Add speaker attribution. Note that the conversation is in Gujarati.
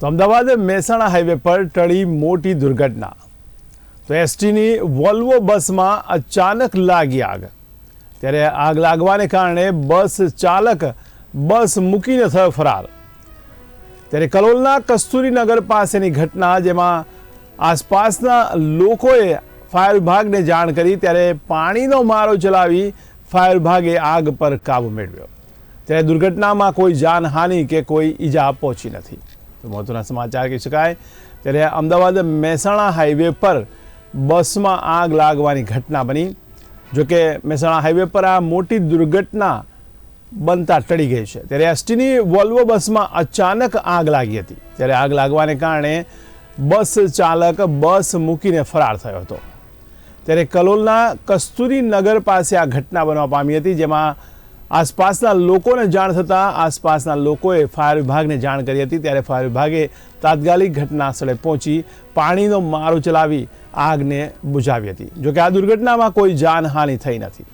Speaker 1: તો અમદાવાદ મહેસાણા હાઈવે પર ટળી મોટી દુર્ઘટના. તો એસટીની વોલ્વો બસમાં અચાનક લાગી આગ. ત્યારે આગ લાગવાને કારણે બસ ચાલક બસ મૂકીને થયો ફરાર. ત્યારે કલોલના કસ્તુરીનગર પાસેની ઘટના, જેમાં આસપાસના લોકોએ ફાયર વિભાગને જાણ કરી, ત્યારે પાણીનો મારો ચલાવી ફાયર વિભાગે આગ પર કાબુ મેળવ્યો. ત્યારે દુર્ઘટનામાં કોઈ જાનહાનિ કે કોઈ ઈજા પહોંચી નથી. મહત્વના સમાચાર કહી શકાય. ત્યારે અમદાવાદ મહેસાણા હાઈવે પર બસમાં આગ લાગવાની ઘટના બની. જોકે મહેસાણા હાઈવે પર આ મોટી દુર્ઘટના બનતા ટળી ગઈ છે. ત્યારે એસટીની વોલ્વો બસમાં અચાનક આગ લાગી હતી. ત્યારે આગ લાગવાને કારણે બસ ચાલક બસ મૂકીને ફરાર થયો હતો. ત્યારે કલોલના કસ્તુરી નગર પાસે આ ઘટના બનવા પામી હતી, જેમાં આસપાસના લોકોને જાણ થતાં આસપાસના લોકોએ ફાયર વિભાગને જાણ કરી હતી. ત્યારે ફાયર વિભાગે તાત્કાલિક ઘટના સ્થળે પહોંચી પાણીનો મારો ચલાવી આગને બુઝાવી હતી. જોકે આ દુર્ઘટનામાં કોઈ જાનહાનિ થઈ નથી.